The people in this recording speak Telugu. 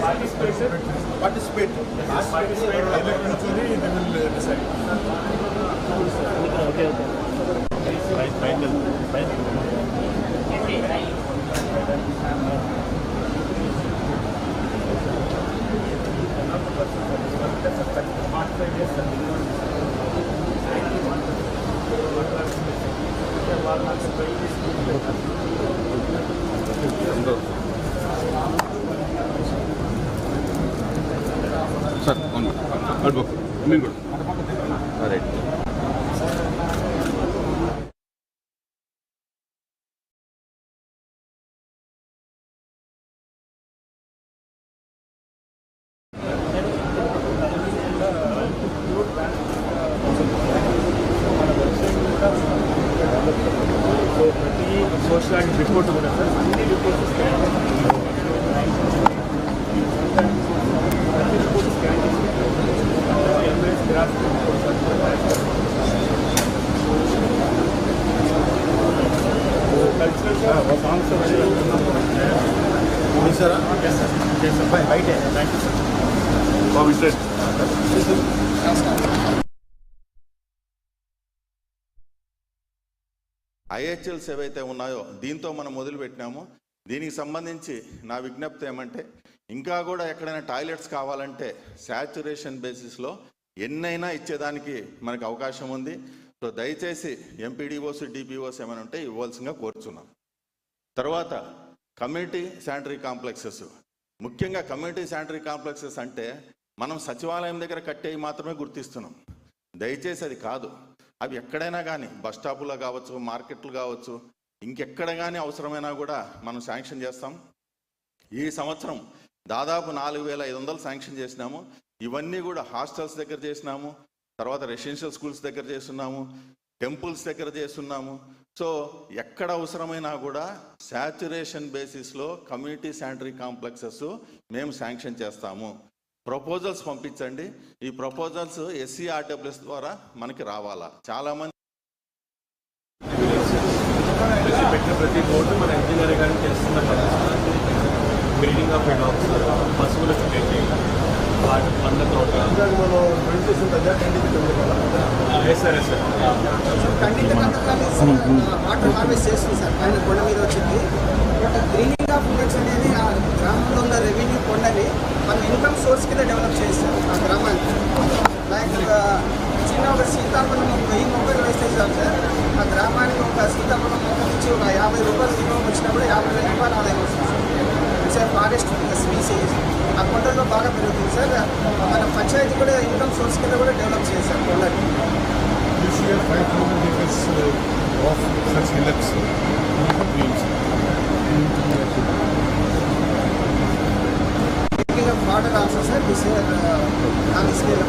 పార్టిసిపేట్ పార్టిసిపేట్ ఇది will சார் ஒன்று அட்போ மீன் கொடு. Right Thank you. ಪ್ರತಿ ಸೋಷಲ್ ಆಗಿ ರಿಪೋರ್ಟ್ ಬರುತ್ತೆ ಪ್ರತಿ ರಿಪೋರ್ಟ್ ಸ್ಕ್ಯಾನ್ ಪ್ರತಿ report scan M S graph cultural songs sir ಬೈಟೇ thank you sir IHLs ఏవైతే ఉన్నాయో దీంతో మనం మొదలుపెట్టినామో దీనికి సంబంధించి నా విజ్ఞప్తి ఏమంటే ఇంకా కూడా ఎక్కడైనా టాయిలెట్స్ కావాలంటే శాచురేషన్ బేసిస్లో ఎన్నైనా ఇచ్చేదానికి మనకు అవకాశం ఉంది. సో దయచేసి ఎంపీడీఓస్ డిపిఓస్ ఏమైనా ఉంటే ఇవ్వాల్సిందిగా కోరుచున్నాం. తర్వాత కమ్యూనిటీ శానిటరీ కాంప్లెక్సెస్. ముఖ్యంగా కమ్యూనిటీ శానిటరీ కాంప్లెక్సెస్ అంటే మనం సచివాలయం దగ్గర కట్టేవి మాత్రమే గుర్తిస్తున్నాం. దయచేసి అది కాదు. అవి ఎక్కడైనా కానీ బస్ స్టాపులో కావచ్చు మార్కెట్లు కావచ్చు ఇంకెక్కడ కానీ అవసరమైనా కూడా మనం శాంక్షన్ చేస్తాం. ఈ సంవత్సరం దాదాపు నాలుగు వేల ఐదు వందలు శాంక్షన్ చేసినాము. ఇవన్నీ కూడా హాస్టల్స్ దగ్గర చేసినాము. తర్వాత రెసిడెన్షియల్ స్కూల్స్ దగ్గర చేస్తున్నాము. టెంపుల్స్ దగ్గర చేస్తున్నాము. సో ఎక్కడ అవసరమైనా కూడా శాచురేషన్ బేసిస్లో కమ్యూనిటీ శానిటరీ కాంప్లెక్సెస్ మేము శాంక్షన్ చేస్తాము. ప్రపోజల్స్ పంపించండి. ఈ ప్రపోజల్స్ ఎస్సీ ఆర్డబ్ల్యూఎస్ ద్వారా మనకి రావాలా. చాలామంది పెట్టిన ప్రతి బోర్డు మన ఇంజనీర్ గారిని చేస్తున్నారు బిల్డింగ్ ఆఫ్ డాగ్స్ పశువులకు పెట్టి పండ్ల తోట. మనం చేసిన ఎస్ సార్. ఖండిత వాటర్ హార్వెస్ట్ చేస్తుంది సార్. పైన కొండ మీద వచ్చింది. బట్ గ్రీనింగ్ ఆఫ్ అనేది ఆ గ్రామంలో ఉన్న రెవెన్యూ కొండని సోర్స్ కింద డెవలప్ చేస్తారు ఆ గ్రామానికి. లైక్ చిన్న ఒక సీతాఫలం ఒక వెయ్యి మొక్కలు వేస్తే చాలు సార్. ఆ గ్రామానికి ఒక సీతాఫలం మొక్క నుంచి ఒక యాభై రూపాయలు ఇన్కమ్ వచ్చినప్పుడు యాభై వేల రూపాయలు ఆదాయం వస్తుంది సార్. ఫారెస్ట్ స్పీసీస్ ఆ కొండల్లో బాగా పెరుగుతుంది సార్. మన పంచాయతీ కూడా ఇన్కమ్ సోర్స్ కింద కూడా డెవలప్ చేశారు this year five thousand acres of such about success, we said, uh, the scale